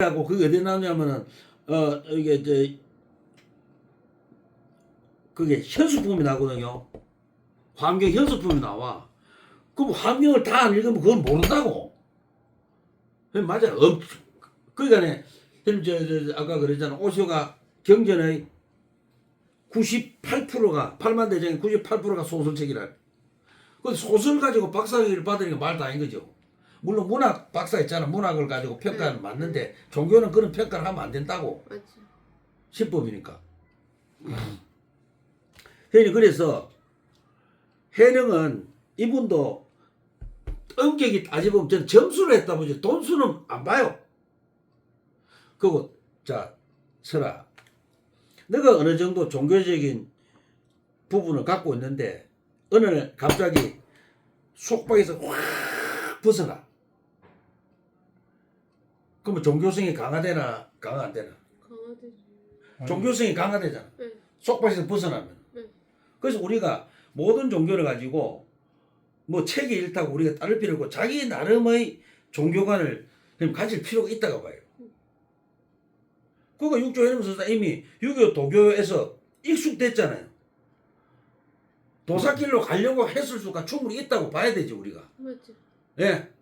하고 그게 어디 나오냐면은 어 이게 이제 그게 현수품이 나거든요. 환경 현수품이 나와. 그럼 환경을 다 안 읽으면 그건 모른다고. 그래, 맞아요. 엄, 그러니까 저, 저, 저, 아까 그랬잖아. 오쇼가 경전의 98%가 8만 대 중에 98%가 소설책이라. 그 소설 가지고 박사학위를 받으니까 말도 아닌 거죠. 물론 문학 박사 있잖아. 문학을 가지고 평가는 맞는데 종교는 그런 평가를 하면 안 된다고. 맞지. 신법이니까. 혜인이 그래서 해령은 이분도 엄격히 따져보면 전 점수를 했다 보지 돈수는 안 봐요. 그리고 자 설아 너가 어느 정도 종교적인 부분을 갖고 있는데 어느 날 갑자기 속박에서 확 벗어나. 그러면 종교성이 강화되나 강화 안 되나? 강화되지. 종교성이 강화되잖아. 네. 속박에서 벗어나면. 네. 그래서 우리가 모든 종교를 가지고 뭐 책이 일타고 우리가 따를 필요 없고 자기 나름의 종교관을 그냥 가질 필요가 있다고 봐요. 그거 육조 해넘서다 이미 유교 도교에서 익숙됐잖아요. 도사길로 가려고 했을 수가 충분히 있다고 봐야 되지 우리가. 맞지. 예.